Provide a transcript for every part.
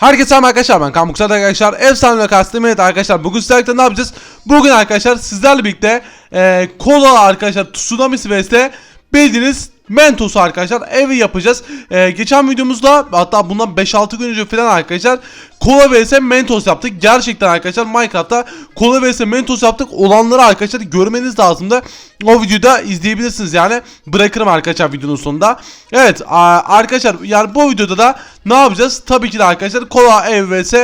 Herkese selam arkadaşlar ben Kambuksat arkadaşlar Efsane ve Kastım evet arkadaşlar bugün sizlerle ne yapacağız? Bugün arkadaşlar sizlerle birlikte e, Kola arkadaşlar Tsunami vs bildiğiniz Mentos'u arkadaşlar evi yapacağız. E, geçen videomuzda hatta bundan 5-6 gün önce falan arkadaşlar Kola vs Mentos yaptık. Gerçekten arkadaşlar Minecraft'ta Kola vs Mentos yaptık. Olanları arkadaşlar görmeniz lazımdı. O videoda izleyebilirsiniz yani. Bırakırım arkadaşlar videonun sonunda. Evet arkadaşlar yani bu videoda da ne yapacağız? Tabii ki de arkadaşlar Kola ev vs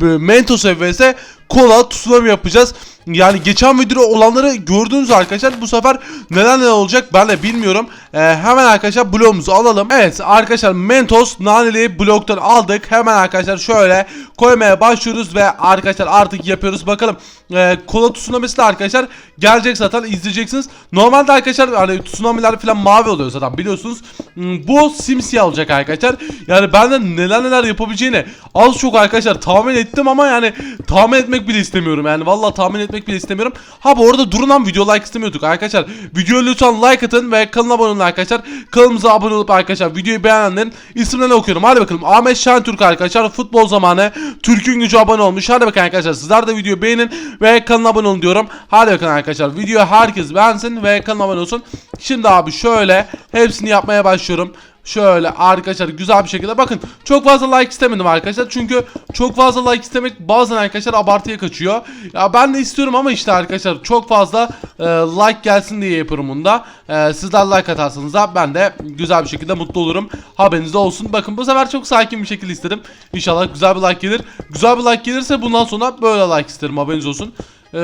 Mentos ev vs Kola Tsunami yapacağız. Yani geçen videoda olanları gördünüz arkadaşlar. Bu sefer neler neler olacak ben de bilmiyorum. Ee, hemen arkadaşlar bloğumuzu alalım. Evet arkadaşlar Mentos naneli bloktan aldık. Hemen arkadaşlar şöyle koymaya başlıyoruz ve arkadaşlar artık yapıyoruz. Bakalım e, kola tsunami'si arkadaşlar gelecek zaten izleyeceksiniz. Normalde arkadaşlar hani tsunami'ler falan mavi oluyor zaten biliyorsunuz. Hmm, Bu simsiyah olacak arkadaşlar. Yani ben de neler neler yapabileceğini az çok arkadaşlar tahmin ettim ama yani tahmin etmek bile istemiyorum. Yani vallahi tahmin etmek bile istemiyorum. Ha bu arada durun lan video like istemiyorduk arkadaşlar. Videoya lütfen like atın ve kanala abone olun arkadaşlar. Kanalımıza abone olup arkadaşlar videoyu beğenenlerin isimlerini okuyorum. Hadi bakalım Ahmet Şentürk arkadaşlar futbol zamanı Türk'ün gücü abone olmuş. Hadi bakın arkadaşlar sizler de videoyu beğenin ve kanala abone olun diyorum. Hadi bakın arkadaşlar videoyu herkes beğensin ve kanala abone olsun. Şimdi abi şöyle hepsini yapmaya başlıyorum. Şöyle arkadaşlar güzel bir şekilde bakın çok fazla like istemedim arkadaşlar çünkü çok fazla like istemek bazen arkadaşlar abartıya kaçıyor. Ya ben de istiyorum ama işte arkadaşlar çok fazla e, like gelsin diye yapıyorum bunu da. E, sizler like atarsanız da ben de güzel bir şekilde mutlu olurum. Haberiniz olsun. Bakın bu sefer çok sakin bir şekilde istedim. İnşallah güzel bir like gelir. Güzel bir like gelirse bundan sonra böyle like isterim haberiniz olsun. Ee,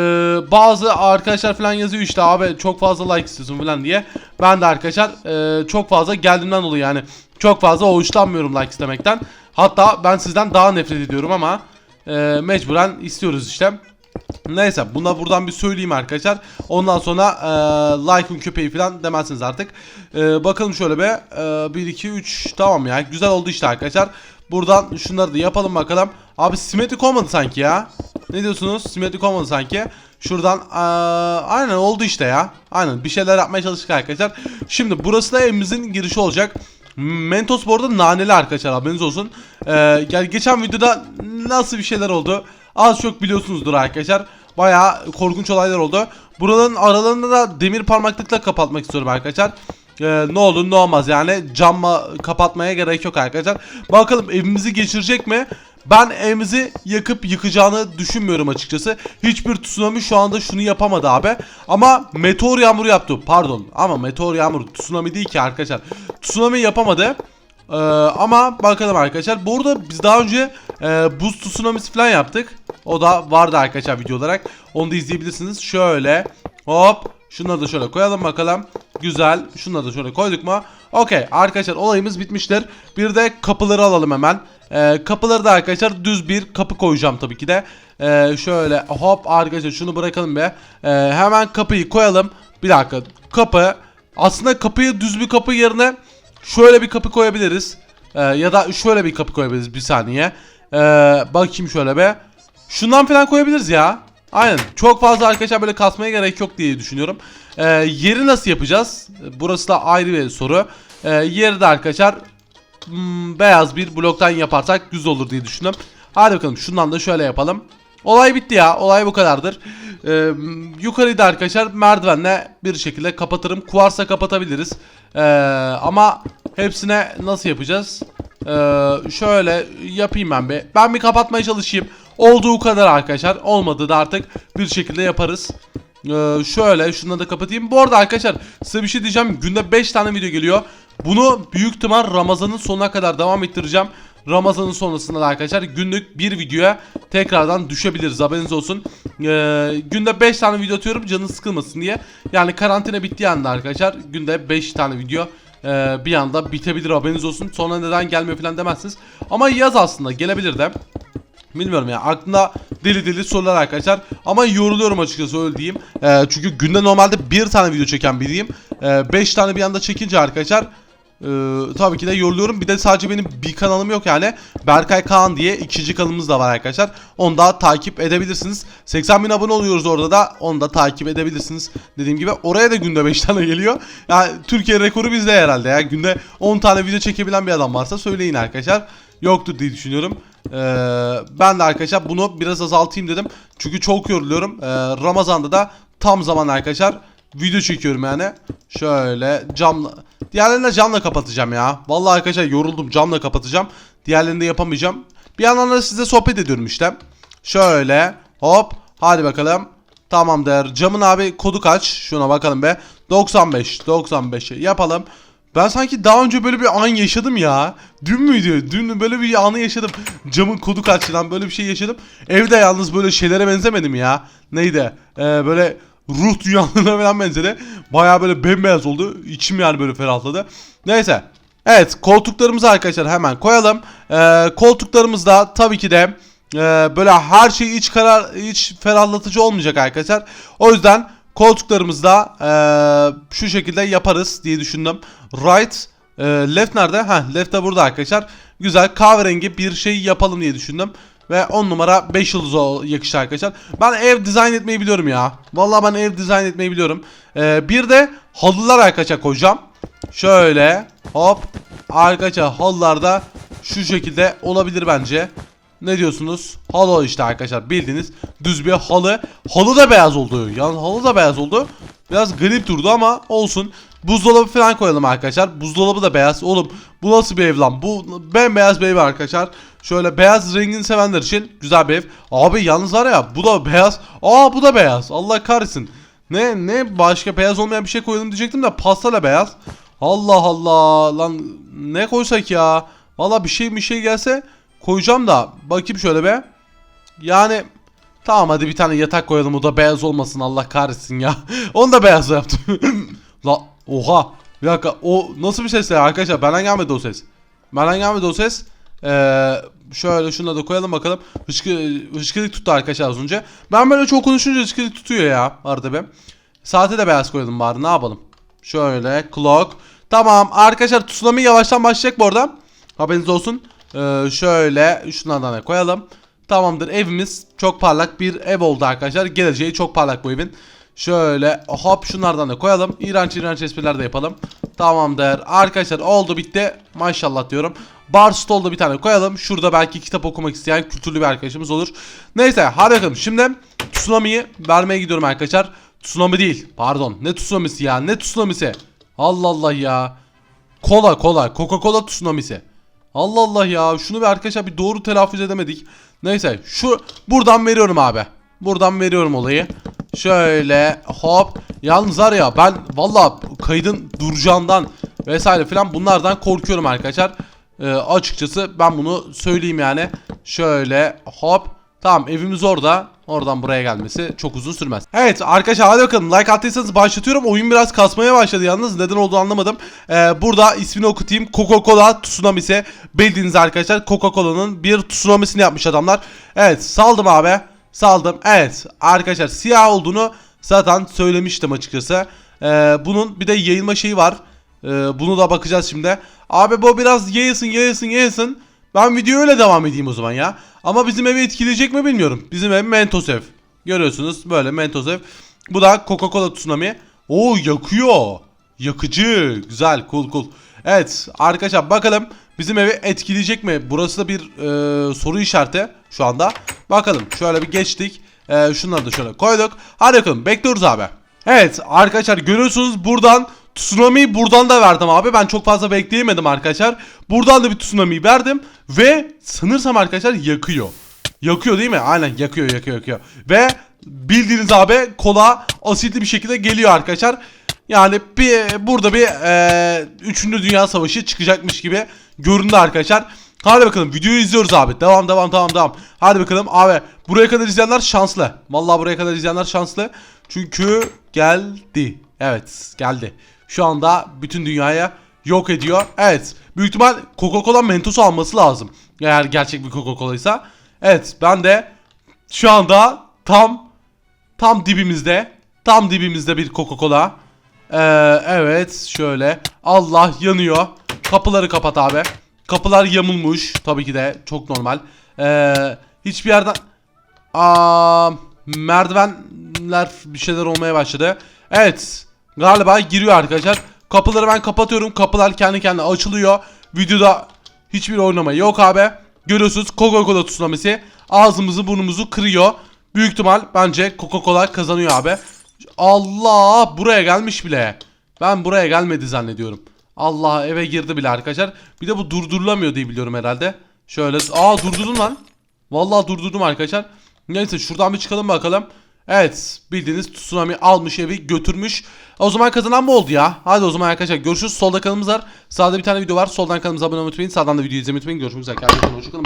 bazı arkadaşlar falan yazıyor işte abi çok fazla like istiyorsun falan diye. Ben de arkadaşlar e, çok fazla geldiğimden dolayı yani çok fazla hoşlanmıyorum like istemekten. Hatta ben sizden daha nefret ediyorum ama e, mecburen istiyoruz işte. Neyse buna buradan bir söyleyeyim arkadaşlar. Ondan sonra e, like'ın köpeği falan demezsiniz artık. E, bakalım şöyle be. E, 1 2 3 tamam ya. Güzel oldu işte arkadaşlar. Buradan şunları da yapalım bakalım. Abi simetrik olmadı sanki ya. Ne diyorsunuz? Simetrik olmadı sanki. Şuradan eee, aynen oldu işte ya. Aynen bir şeyler yapmaya çalıştık arkadaşlar. Şimdi burası da evimizin girişi olacak. Mentos bu arada naneli arkadaşlar haberiniz olsun. Eee, yani geçen videoda nasıl bir şeyler oldu az çok biliyorsunuzdur arkadaşlar. Bayağı korkunç olaylar oldu. Buraların aralarını da demir parmaklıkla kapatmak istiyorum arkadaşlar. Ee, ne olur ne olmaz yani camla kapatmaya gerek yok arkadaşlar. Bakalım evimizi geçirecek mi? Ben evimizi yakıp yıkacağını düşünmüyorum açıkçası. Hiçbir tsunami şu anda şunu yapamadı abi. Ama meteor yağmuru yaptı. Pardon ama meteor yağmuru tsunami değil ki arkadaşlar. Tsunami yapamadı. Ee, ama bakalım arkadaşlar. Bu arada biz daha önce e, buz tsunamisi falan yaptık. O da vardı arkadaşlar video olarak. Onu da izleyebilirsiniz. Şöyle hop şunları da şöyle koyalım bakalım. Güzel. Şunları da şöyle koyduk mu? Okey arkadaşlar olayımız bitmiştir. Bir de kapıları alalım hemen. Ee, kapıları da arkadaşlar düz bir kapı koyacağım tabii ki de. Ee, şöyle hop arkadaşlar şunu bırakalım be. Ee, hemen kapıyı koyalım. Bir dakika kapı. Aslında kapıyı düz bir kapı yerine şöyle bir kapı koyabiliriz. Ee, ya da şöyle bir kapı koyabiliriz bir saniye. Ee, bakayım şöyle be. Şundan falan koyabiliriz ya. Aynen. Çok fazla arkadaşlar böyle kasmaya gerek yok diye düşünüyorum. Ee, yeri nasıl yapacağız? Burası da ayrı bir soru. Ee, yeri de arkadaşlar hmm, beyaz bir bloktan yaparsak güzel olur diye düşündüm. Hadi bakalım şundan da şöyle yapalım. Olay bitti ya. Olay bu kadardır. Ee, yukarıyı da arkadaşlar merdivenle bir şekilde kapatırım. Kuvarsa kapatabiliriz. Ee, ama hepsine nasıl yapacağız? Ee, şöyle yapayım ben bir. Ben bir kapatmaya çalışayım. Olduğu kadar arkadaşlar. Olmadı da artık bir şekilde yaparız. Ee, şöyle şunları da kapatayım. Bu arada arkadaşlar size bir şey diyeceğim. Günde 5 tane video geliyor. Bunu büyük ihtimal Ramazan'ın sonuna kadar devam ettireceğim. Ramazan'ın sonrasında da arkadaşlar günlük bir videoya tekrardan düşebiliriz haberiniz olsun. Ee, günde 5 tane video atıyorum canınız sıkılmasın diye. Yani karantina bittiği anda arkadaşlar günde 5 tane video e, bir anda bitebilir haberiniz olsun. Sonra neden gelmiyor falan demezsiniz. Ama yaz aslında gelebilir de. Bilmiyorum ya aklımda deli deli sorular arkadaşlar ama yoruluyorum açıkçası öyle diyeyim. Ee, çünkü günde normalde bir tane video çeken biriyim. 5 tane bir anda çekince arkadaşlar ee, tabii ki de yoruluyorum. Bir de sadece benim bir kanalım yok yani. Berkay Kaan diye ikinci kanalımız da var arkadaşlar. Onu da takip edebilirsiniz. 80 bin abone oluyoruz orada da. Onu da takip edebilirsiniz. Dediğim gibi oraya da günde 5 tane geliyor. Yani Türkiye rekoru bizde herhalde ya. Günde 10 tane video çekebilen bir adam varsa söyleyin arkadaşlar. Yoktur diye düşünüyorum. Ee, ben de arkadaşlar bunu biraz azaltayım dedim. Çünkü çok yoruluyorum. Ee, Ramazan'da da tam zaman arkadaşlar video çekiyorum yani. Şöyle camla diğerlerini de camla kapatacağım ya. Vallahi arkadaşlar yoruldum camla kapatacağım. Diğerlerini de yapamayacağım. Bir yandan da size sohbet ediyorum işte. Şöyle hop hadi bakalım. Tamamdır. Camın abi kodu kaç? Şuna bakalım be. 95. 95 yapalım. Ben sanki daha önce böyle bir an yaşadım ya. Dün müydü? Dün böyle bir anı yaşadım. Camın kodu kaç lan böyle bir şey yaşadım. Evde yalnız böyle şeylere benzemedim ya. Neydi? Ee, böyle ruh dünyalarına falan benzedi. Baya böyle bembeyaz oldu. İçim yani böyle ferahladı. Neyse. Evet koltuklarımızı arkadaşlar hemen koyalım. Ee, koltuklarımızda tabii ki de e, böyle her şey iç karar iç ferahlatıcı olmayacak arkadaşlar. O yüzden koltuklarımızda e, şu şekilde yaparız diye düşündüm. Right e, left nerede? Ha left de burada arkadaşlar. Güzel kahverengi bir şey yapalım diye düşündüm. Ve 10 numara 5 yıldız yakıştı arkadaşlar. Ben ev dizayn etmeyi biliyorum ya. Vallahi ben ev dizayn etmeyi biliyorum. E, bir de halılar arkadaşlar koyacağım. Şöyle hop arkadaşlar halılarda şu şekilde olabilir bence. Ne diyorsunuz? Halı işte arkadaşlar bildiğiniz düz bir halı. Halı da beyaz oldu. Yani halı da beyaz oldu. Biraz garip durdu ama olsun. Buzdolabı falan koyalım arkadaşlar. Buzdolabı da beyaz. Oğlum bu nasıl bir ev lan? Bu bembeyaz bir ev arkadaşlar. Şöyle beyaz rengini sevenler için güzel bir ev. Abi yalnız var ya bu da beyaz. Aa bu da beyaz. Allah kahretsin. Ne ne başka beyaz olmayan bir şey koyalım diyecektim de pastayla beyaz. Allah Allah lan ne koysak ya. Valla bir şey bir şey gelse koyacağım da bakayım şöyle be. Yani tamam hadi bir tane yatak koyalım o da beyaz olmasın Allah kahretsin ya. Onu da beyaz yaptım. La oha bir dakika o nasıl bir ses ya arkadaşlar benden gelmedi o ses. Benden gelmedi o ses. Ee, şöyle şunu da koyalım bakalım. Hışkı, hışkırık tuttu arkadaşlar az önce. Ben böyle çok konuşunca hışkırık tutuyor ya arada be. Saate de beyaz koyalım bari ne yapalım. Şöyle clock. Tamam arkadaşlar tsunami yavaştan başlayacak bu arada. Haberiniz olsun. Ee, şöyle şunlardan da koyalım. Tamamdır evimiz çok parlak bir ev oldu arkadaşlar. Geleceği çok parlak bu evin. Şöyle hop şunlardan da koyalım. İğrenç iğrenç espriler de yapalım. Tamamdır. Arkadaşlar oldu bitti. Maşallah diyorum. Bar stolda bir tane koyalım. Şurada belki kitap okumak isteyen kültürlü bir arkadaşımız olur. Neyse hadi bakalım. Şimdi tsunami'yi vermeye gidiyorum arkadaşlar. Tsunami değil. Pardon. Ne tsunami'si ya? Ne tsunami'si? Allah Allah ya. Kola kola. Coca-Cola tsunami'si. Allah Allah ya. Şunu bir arkadaşlar bir doğru telaffuz edemedik. Neyse şu buradan veriyorum abi. Buradan veriyorum olayı. Şöyle hop. Yalnız var ya ben valla kaydın duracağından vesaire filan bunlardan korkuyorum arkadaşlar. Ee, açıkçası ben bunu söyleyeyim yani. Şöyle hop. Tamam evimiz orada. Oradan buraya gelmesi çok uzun sürmez. Evet arkadaşlar hadi bakalım like attıysanız başlatıyorum. Oyun biraz kasmaya başladı yalnız neden olduğunu anlamadım. Ee, burada ismini okutayım. Coca-Cola Tsunami'si. Bildiğiniz arkadaşlar Coca-Cola'nın bir tsunami'sini yapmış adamlar. Evet saldım abi. Saldım. Evet arkadaşlar siyah olduğunu zaten söylemiştim açıkçası. Ee, bunun bir de yayılma şeyi var. Ee, bunu da bakacağız şimdi. Abi bu biraz yayılsın yayılsın yayılsın. Ben videoya öyle devam edeyim o zaman ya. Ama bizim evi etkileyecek mi bilmiyorum. Bizim ev Mentos ev. Görüyorsunuz böyle Mentos ev. Bu da Coca-Cola Tsunami. Oo yakıyor. Yakıcı. Güzel cool cool. Evet arkadaşlar bakalım bizim evi etkileyecek mi? Burası da bir e, soru işareti şu anda. Bakalım şöyle bir geçtik. E, şunları da şöyle koyduk. Hadi bakalım bekliyoruz abi. Evet arkadaşlar görüyorsunuz buradan tsunami buradan da verdim abi. Ben çok fazla bekleyemedim arkadaşlar. Buradan da bir tsunami verdim ve sanırsam arkadaşlar yakıyor. Yakıyor değil mi? Aynen yakıyor yakıyor yakıyor. Ve bildiğiniz abi kola asitli bir şekilde geliyor arkadaşlar. Yani bir burada bir e, 3. Dünya Savaşı çıkacakmış gibi göründü arkadaşlar. Hadi bakalım videoyu izliyoruz abi. Devam devam devam devam. Hadi bakalım abi. Buraya kadar izleyenler şanslı. Vallahi buraya kadar izleyenler şanslı. Çünkü geldi. Evet geldi. Şu anda bütün dünyaya yok ediyor. Evet. Büyük ihtimal Coca-Cola Mentos alması lazım. Eğer gerçek bir Coca-Cola ise. Evet ben de şu anda tam tam dibimizde tam dibimizde bir Coca-Cola. Ee, evet şöyle. Allah yanıyor. Kapıları kapat abi. Kapılar yamulmuş. Tabii ki de çok normal. Ee, hiçbir yerden... Aa, merdivenler bir şeyler olmaya başladı. Evet. Galiba giriyor arkadaşlar. Kapıları ben kapatıyorum. Kapılar kendi kendine açılıyor. Videoda hiçbir oynama yok abi. Görüyorsunuz Coca-Cola tsunamisi ağzımızı burnumuzu kırıyor. Büyük ihtimal bence Coca-Cola kazanıyor abi. Allah buraya gelmiş bile. Ben buraya gelmedi zannediyorum. Allah eve girdi bile arkadaşlar. Bir de bu durdurulamıyor diye biliyorum herhalde. Şöyle aa durdurdum lan. Vallahi durdurdum arkadaşlar. Neyse şuradan bir çıkalım bakalım. Evet bildiğiniz tsunami almış evi götürmüş. O zaman kazanan mı oldu ya? Hadi o zaman arkadaşlar görüşürüz. Solda kanalımız var. Sağda bir tane video var. Soldan kanalımıza abone olmayı unutmayın. Sağdan da videoyu izlemeyi unutmayın. Görüşmek üzere. Kendinize. Hoşçakalın.